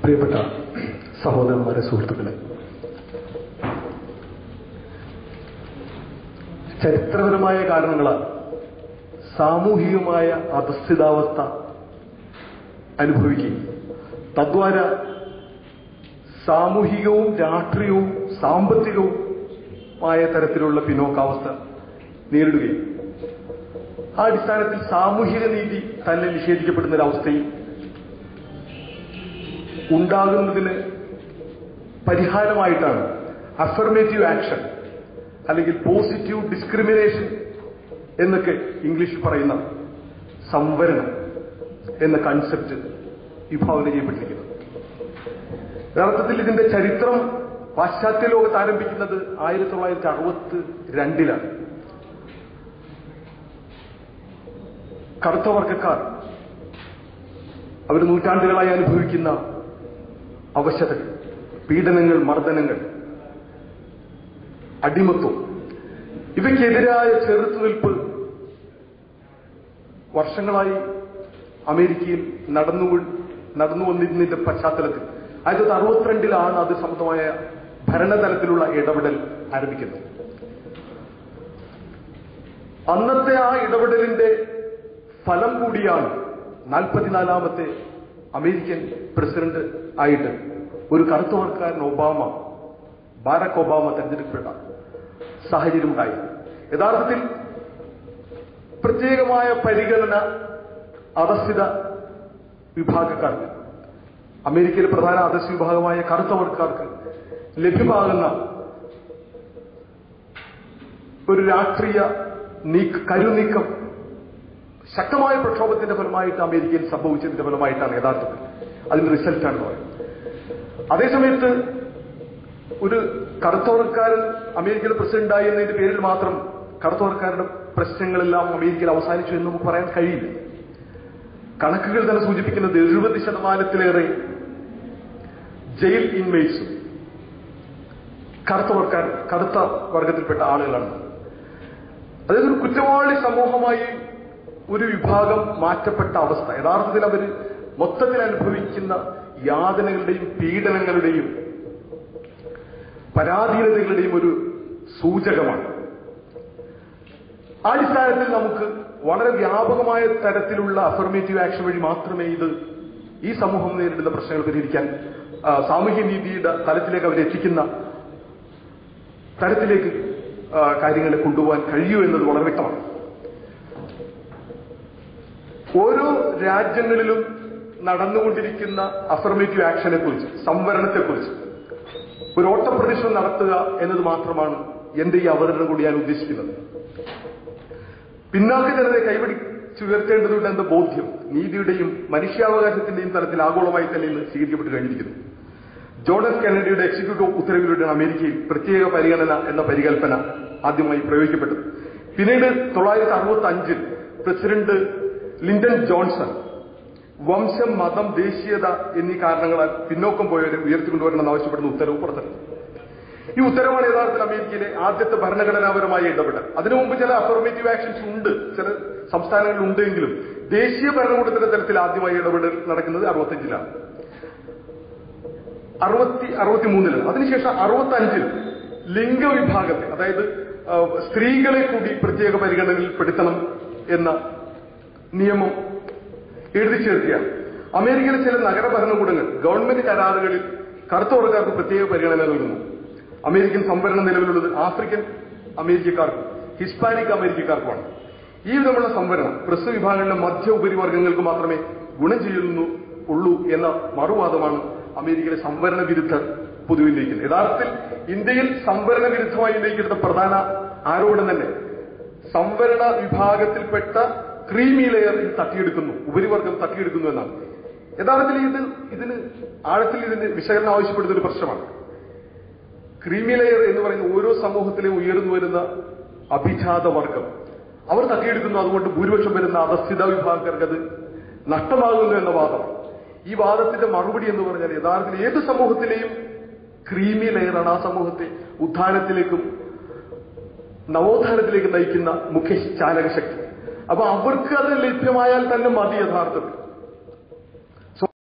പ്രിയപ്പെട്ട സഹോദരന്മാരെ സുഹൃത്തുക്കളെ ചരിത്രപരമായ കാരണങ്ങളാൽ സാമൂഹികമായ അധസ്ഥിതാവസ്ഥ അനുഭവിക്കുകയും തദ്വാര സാമൂഹികവും രാഷ്ട്രീയവും സാമ്പത്തികവുമായ തരത്തിലുള്ള പിന്നോക്കാവസ്ഥ നേരിടുകയും ആ അടിസ്ഥാനത്തിൽ സാമൂഹിക നീതി തന്നെ നിഷേധിക്കപ്പെടുന്ന ഒരവസ്ഥയും ഉണ്ടാകുന്നതിന് പരിഹാരമായിട്ടാണ് അഫർമേറ്റീവ് ആക്ഷൻ അല്ലെങ്കിൽ പോസിറ്റീവ് ഡിസ്ക്രിമിനേഷൻ എന്നൊക്കെ ഇംഗ്ലീഷിൽ പറയുന്ന സംവരണം എന്ന കൺസെപ്റ്റ് വിഭാവന ചെയ്യപ്പെട്ടിരിക്കുന്നത്. യഥാർത്ഥത്തിൽ ഇതിന്റെ ചരിത്രം പാശ്ചാത്യ ലോകത്ത് ആരംഭിക്കുന്നത് ആയിരത്തി തൊള്ളായിരത്തി അറുപത്തി രണ്ടിലാണ് കറുത്ത വർഗക്കാർ അവർ നൂറ്റാണ്ടുകളായി അനുഭവിക്കുന്ന അവശതകൾ പീഡനങ്ങൾ മർദ്ദനങ്ങൾ അടിമത്വം ഇവയ്ക്കെതിരായ ചെറുത്തുനിൽപ്പ്. വർഷങ്ങളായി അമേരിക്കയിൽ നടന്നു നടന്നു വന്നിരുന്നതിന്റെ പശ്ചാത്തലത്തിൽ ആയിരത്തി തൊള്ളായിരത്തി അറുപത്തിരണ്ടിലാണ് അത് സംബന്ധമായ ഭരണതലത്തിലുള്ള ഇടപെടൽ ആരംഭിക്കുന്നത്. അന്നത്തെ ആ ഇടപെടലിന്റെ ഫലം കൂടിയാണ് നാൽപ്പത്തിനാലാമത്തെ അമേരിക്കൻ പ്രസിഡന്റ് ആയിട്ട് ഒരു കറുത്തവർക്കാരൻ ഒബാമ ബാരക് ഒബാമ തെരഞ്ഞെടുക്കപ്പെട്ട സാഹചര്യം ഉണ്ടായി യഥാർത്ഥത്തിൽ പ്രത്യേകമായ പരിഗണന അധസ്ഥിത വിഭാഗക്കാർക്ക് അമേരിക്കയിലെ പ്രധാന അധസ്ഥ വിഭാഗമായ കറുത്തവർക്കാർക്ക് ലഭ്യമാകുന്ന ഒരു രാഷ്ട്രീയ നീക്ക കരുനീക്കം ശക്തമായ പ്രക്ഷോഭത്തിന്റെ ഫലമായിട്ട് അമേരിക്കയിൽ സംഭവിച്ചതിന്റെ ഫലമായിട്ടാണ് യഥാർത്ഥത്തിൽ അതിന്റെ റിസൾട്ടാണ് പറയുന്നത്. അതേസമയത്ത് ഒരു കറുത്തവർക്കാരൻ അമേരിക്കയിൽ പ്രസിഡന്റായി എന്നതിന്റെ പേരിൽ മാത്രം കറുത്തവർക്കാരുടെ പ്രശ്നങ്ങളെല്ലാം അമേരിക്കയിൽ അവസാനിച്ചു എന്ന് നമുക്ക് പറയാൻ കഴിയില്ല. കണക്കുകൾ തന്നെ സൂചിപ്പിക്കുന്നത് എഴുപത് ശതമാനത്തിലേറെ ജയിൽ ഇൻമേറ്റ്സും കറുത്തവർക്കാർ കറുത്ത വർഗത്തിൽപ്പെട്ട ആളുകളാണ്. അതായത് ഒരു കുറ്റവാളി സമൂഹമായി ഒരു വിഭാഗം മാറ്റപ്പെട്ട അവസ്ഥ. യഥാർത്ഥത്തിൽ അവർ മൊത്തത്തിൽ അനുഭവിക്കുന്ന യാതനകളുടെയും പീഡനങ്ങളുടെയും പരാധീനതകളുടെയും ഒരു സൂചകമാണ്. അടിസ്ഥാനത്തിൽ നമുക്ക് വളരെ വ്യാപകമായ തരത്തിലുള്ള അഫർമേറ്റീവ് ആക്ഷൻ വഴി മാത്രമേ ഇത് ഈ സമൂഹം നേരിടുന്ന പ്രശ്നങ്ങൾ പരിഹരിക്കാൻ സാമൂഹ്യനീതിയുടെ സാമൂഹ്യ നീതിയുടെ തലത്തിലേക്ക് അവരെത്തിക്കുന്ന തരത്തിലേക്ക് കാര്യങ്ങളെ കൊണ്ടുപോകാൻ കഴിയൂ എന്നത് വളരെ വ്യക്തമാണ്. ഓരോ രാജ്യങ്ങളിലും നടന്നുകൊണ്ടിരിക്കുന്ന അഫർമേറ്റീവ് ആക്ഷനെ കുറിച്ച് സംവരണത്തെക്കുറിച്ച് ഒരു ഓട്ടപ്രദർശനം നടത്തുക എന്നത് മാത്രമാണ് എന്റെ ഈ അവതരണം കൂടി ഞാൻ ഉദ്ദേശിക്കുന്നത്. പിന്നാക്ക ജനതയെ കൈപിടിച്ചുയർത്തേണ്ടതുണ്ട് എന്ന ബോധ്യം നീതിയുടെയും മനുഷ്യാവകാശത്തിന്റെയും തലത്തിൽ ആഗോളമായി തന്നെ ഇന്ന് സ്വീകരിക്കപ്പെട്ട് കഴിഞ്ഞിരിക്കുന്നു. എഫ് കെനഡിയുടെ എക്സിക്യൂട്ടീവ് ഉത്തരവിലൂടെ അമേരിക്കയിൽ പ്രത്യേക പരിഗണന എന്ന പരികൽപ്പന ആദ്യമായി പ്രയോഗിക്കപ്പെട്ടത്. പിന്നീട് തൊള്ളായിരത്തി അറുപത്തി അഞ്ചിൽ പ്രസിഡന്റ് ലിൻഡൻ ജോൺസൺ വംശം മതം ദേശീയത എന്നീ കാരണങ്ങളാൽ പിന്നോക്കം പോയവരെ ഉയർത്തിക്കൊണ്ടുവരണമെന്ന് ആവശ്യപ്പെടുന്ന ഉത്തരവ് പുറത്തിറക്കി ഈ ഉത്തരവാണ് യഥാർത്ഥത്തിൽ അമേരിക്കയിലെ ആദ്യത്തെ ഭരണഘടനാപരമായ ഇടപെടൽ. അതിനു മുമ്പ് ചില അഫർമേറ്റീവ് ആക്ഷൻസ് ഉണ്ട്. ചില സംസ്ഥാനങ്ങളിൽ ഉണ്ടെങ്കിലും ദേശീയ ഭരണകൂടത്തിന്റെ തലത്തിൽ ആദ്യമായി ഇടപെടൽ നടക്കുന്നത് അറുപത്തഞ്ചിലാണ്. അറുപത്തി അറുപത്തിമൂന്നിലാണ് അതിനുശേഷം അറുപത്തി അഞ്ചിൽ ലിംഗവിഭാഗത്തെ അതായത് സ്ത്രീകളെ കൂടി പ്രത്യേക പരിഗണനയിൽ പെടുത്തണം എന്ന നിയമം എഴുതി ചേർക്കുകയാണ് അമേരിക്കയിലെ ചില നഗര ഭരണകൂടങ്ങൾ ഗവൺമെന്റ് കരാറുകളിൽ കറുത്തവർക്കാർക്ക് പ്രത്യേക പരിഗണന നൽകുന്നു. അമേരിക്കൻ സംവരണം നിലവിലുള്ളത് ആഫ്രിക്കൻ അമേരിക്കക്കാർക്കും ഹിസ്പാനിക് അമേരിക്കക്കാർക്കുമാണ്. ഈ വിധമുള്ള സംവരണം പ്രസ് വിഭാഗങ്ങളിലെ മധ്യ ഉപരിവർഗങ്ങൾക്ക് മാത്രമേ ഗുണം ചെയ്യുന്നു ഉള്ളൂ എന്ന മറുവാദമാണ് അമേരിക്കയിലെ സംവരണ വിരുദ്ധർ പൊതുവിൽ യഥാർത്ഥത്തിൽ ഇന്ത്യയിൽ സംവരണ വിരുദ്ധമായി ഉന്നയിക്കുന്ന പ്രധാന ആരോപണം തന്നെ സംവരണ വിഭാഗത്തിൽപ്പെട്ട ക്രീമി ലെയർ തട്ടിയെടുക്കുന്നു ഉപരിവർഗം തട്ടിയെടുക്കുന്നു എന്നാണ്. യഥാർത്ഥത്തിൽ ഇത് ഇതിന് ആഴത്തിൽ ഇതിന് വിശകലനം ആവശ്യപ്പെടുന്ന ഒരു പ്രശ്നമാണ്. ക്രീമി ലെയർ എന്ന് പറയുന്ന ഓരോ സമൂഹത്തിലെയും ഉയർന്നു വരുന്ന അഭിജാത വർഗം അവർ തട്ടിയെടുക്കുന്നു അതുകൊണ്ട് ഭൂരിപക്ഷം വരുന്ന അധസ്ഥിത വിഭാഗക്കാർക്ക് അത് നഷ്ടമാകുന്നു എന്ന വാദം ഈ വാദത്തിന്റെ മറുപടി എന്ന് പറഞ്ഞാൽ യഥാർത്ഥത്തിൽ ഏത് സമൂഹത്തിലെയും ക്രീമി ലെയറാണ് ആ സമൂഹത്തെ ഉത്ഥാനത്തിലേക്കും നവോത്ഥാനത്തിലേക്ക് നയിക്കുന്ന മുഖ്യ ചാലക ശക്തി അപ്പൊ അവർക്ക് അത് ലഭ്യമായാൽ തന്നെ മതി യഥാർത്ഥത്തിൽ.